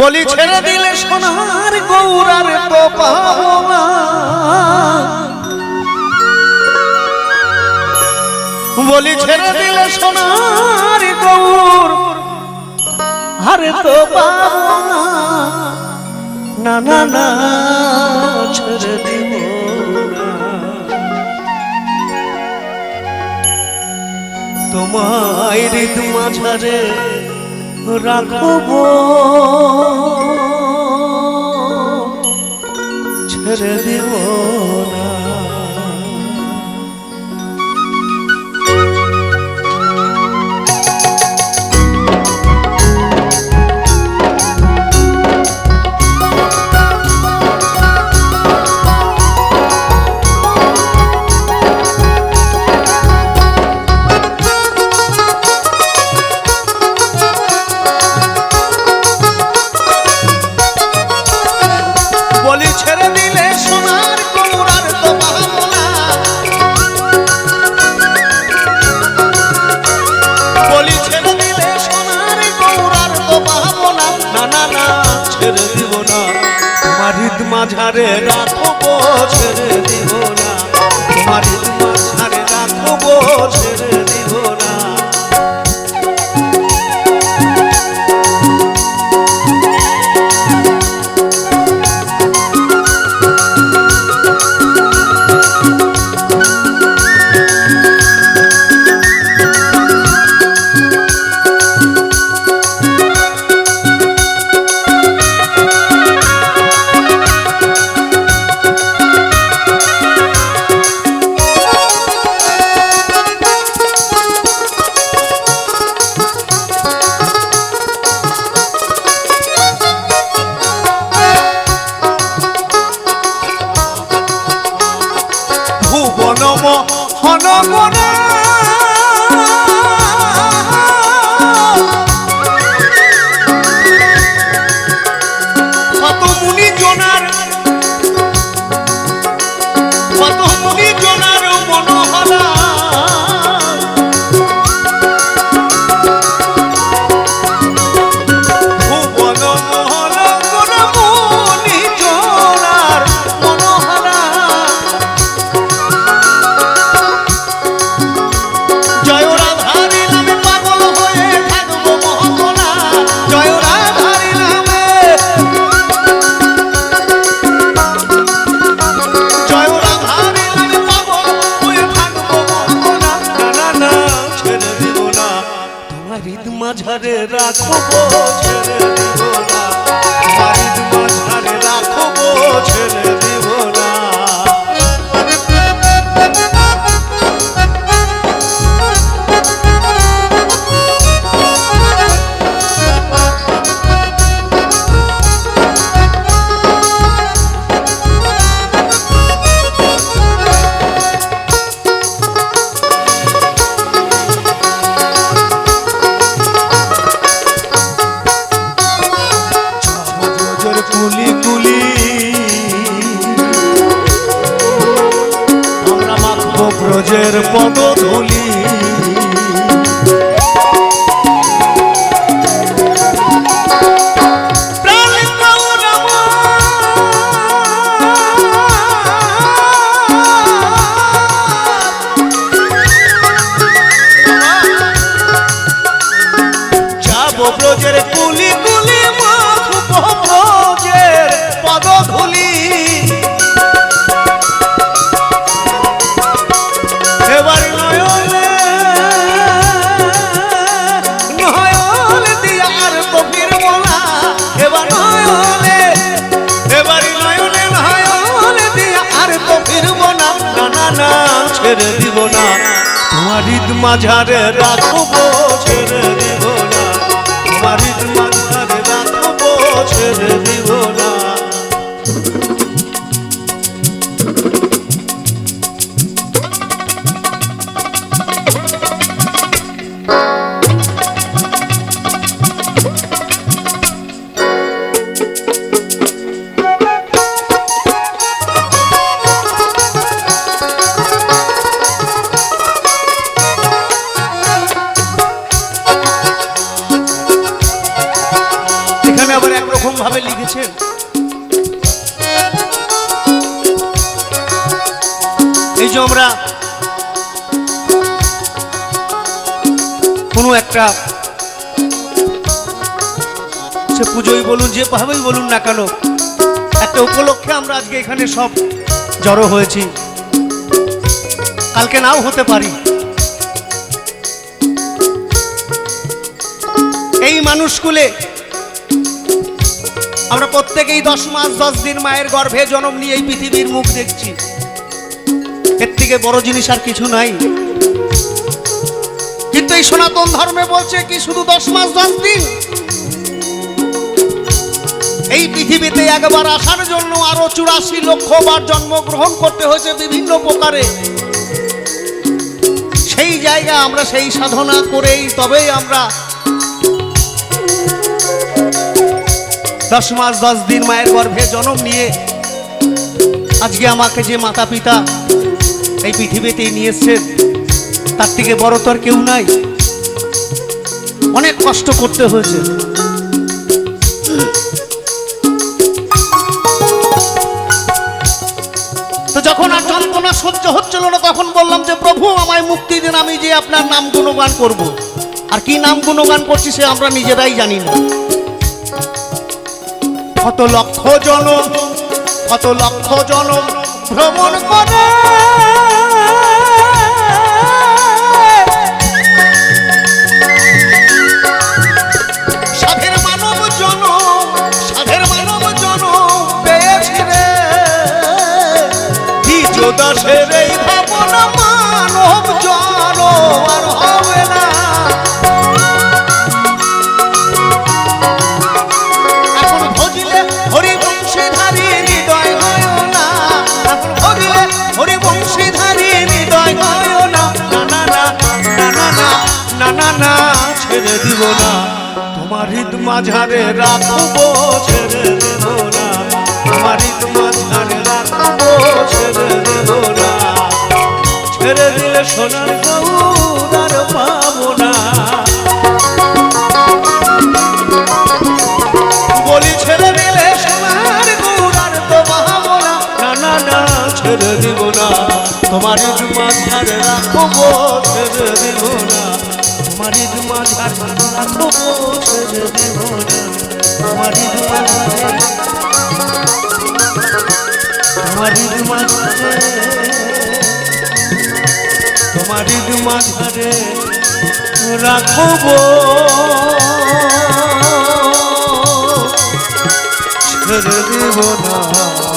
বলি ছেড়ে দিলে সোনার গৌরার তো বলি ছেড়ে দিলে সোনার গৌর আরে তো না না না ছেড়ে দিব তোমায় ঋতু মাঝারে রাখব। ছেড়ে দেব না। মাঝারে রাখো ছেড়ে দিন। হনমন কুলি কুলি আমরা মাখব ব্রজের পদধূলি ছেড়ে দিব না। তোমার ঈদ মাঝারে রাখব, ছেড়ে দিব না। তোমার ঈদ মাঝারে রাখব, ছেড়ে দিব এই যে আমরা কোনো একটা সে পুজোই বলুন যেভাবেই বলুন না কেন, একটা উপলক্ষে আমরা আজকে এখানে সব জড়ো হয়েছি। কালকে নাও হতে পারি। এই মানুষগুলো আমরা প্রত্যেকেই দশ মাস, দশ দিন মায়ের গর্ভে জন্ম নিয়ে এই পৃথিবীর মুখ দেখছি। থেকে বড় জিনিস আর কিছু নাই। কিন্তু এই সনাতন ধর্মে বলছে কি, শুধু দশ মাস দশ দিন। এই পৃথিবীতে একবার আসার জন্য আরও চুরাশি লক্ষ বার জন্মগ্রহণ করতে হয়েছে বিভিন্ন প্রকারে। সেই জায়গা আমরা সেই সাধনা করেই তবেই আমরা। দশ মাস দশ দিন মায়ের গর্ভে জন্ম নিয়ে আজকে আমাকে যে মাতা পিতা এই পৃথিবীতে নিয়ে এসছেন তার থেকে বড় তো আর কেউ নাই। অনেক কষ্ট করতে হয়েছে। তো যখন আর যন্ত্রণা সহ্য হচ্ছিল না, তখন বললাম যে, প্রভু, আমায় মুক্তি দিন, আমি যে আপনার নাম গুণগান করব। আর কি নাম গুণগান করছি সে আমরা নিজেরাই জানি না। কত লক্ষ জনম, কত লক্ষ জনম ভ্রমণ করে। ছেড়ে দিব না। তোমার হৃদ মাঝারে রাখব, ছেড়ে দেব না। তোমার হৃদ মাঝারে রাখব, ছেড়ে দেব না। ছেড়ে দিলে সোনার গৌর আর পাবো না। বলি ছেড়ে দিলে সোনার গুড়ার তো বাহাবো না। না না ছেড়ে দিব না। তোমার মাঝারে রাখব, ছেড়ে দিব না। তোমার মাঝারে ছেড়ে দিব না। তোমার মাঝারে তোমার মাঝারে তোমার মাঝারে রাখব ছেড়ে দেব না।